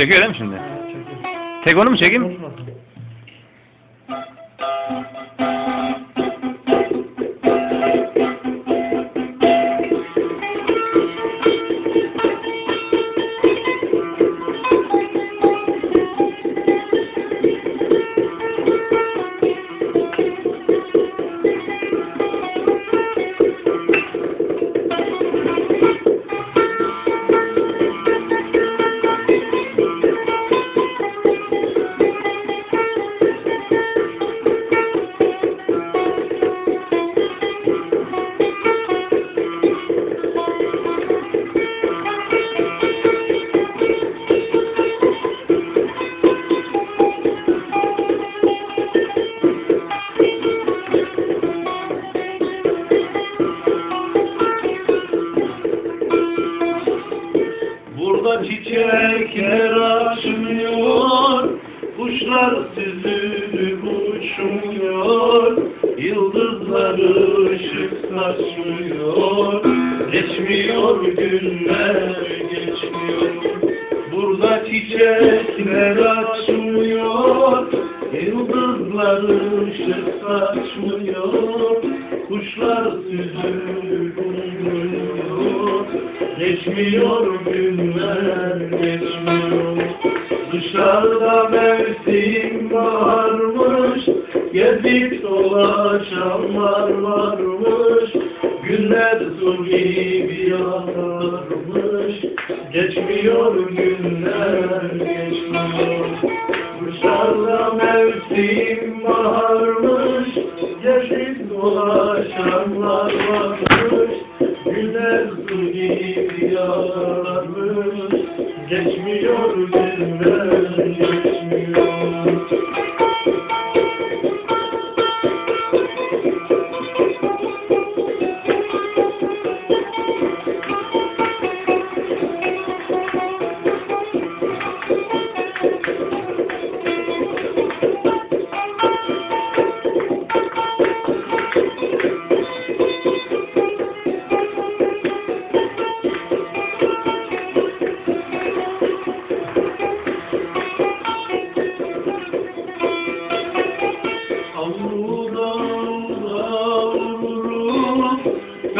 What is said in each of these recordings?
Çekiyor değil mi şimdi? Çekiyor. Tek onu mu çekeyim? Konuşmasın. Çiçekler açmıyor, kuşlar süzülüp uçmuyor, yıldızlar ışık saçmıyor, geçmiyor günler geçmiyor. Burada çiçekler açmıyor, yıldızlar ışık saçmıyor, kuşlar süzülüp uçmuyor, geçmiyor günler geçmiyor. Dışarıda mevsim varmış, gezip dolaşanlar varmış, günler su gibi akarmış, geçmiyor günler geçmiyor. Dışarıda mevsim varmış, gezip dolaşanlar varmış, gibi akarmış, geçmiyor günler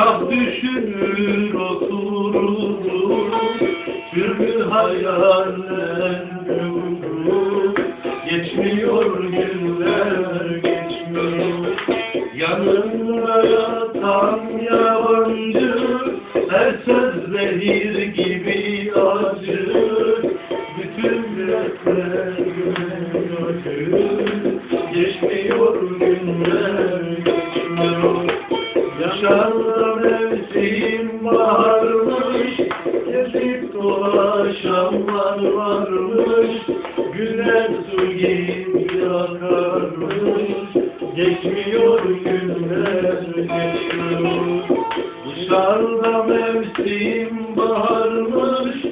kah düşünür otururum, türlü hayaller kururum, geçmiyor günler geçmiyor. Yanımda yatan yabancı, her söz zehir gibi acı, bütün yürekler gönül Geçmiyor günler Yaşarda mevsim varmış Gezip dolaşanlar varmış. Günler su gibi akarmış Geçmiyor günler geçmiyor. Dışarıda mevsim varmış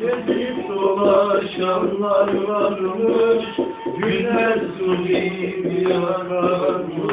Gezip dolaşanlar varmış. Günler su gibi akarmış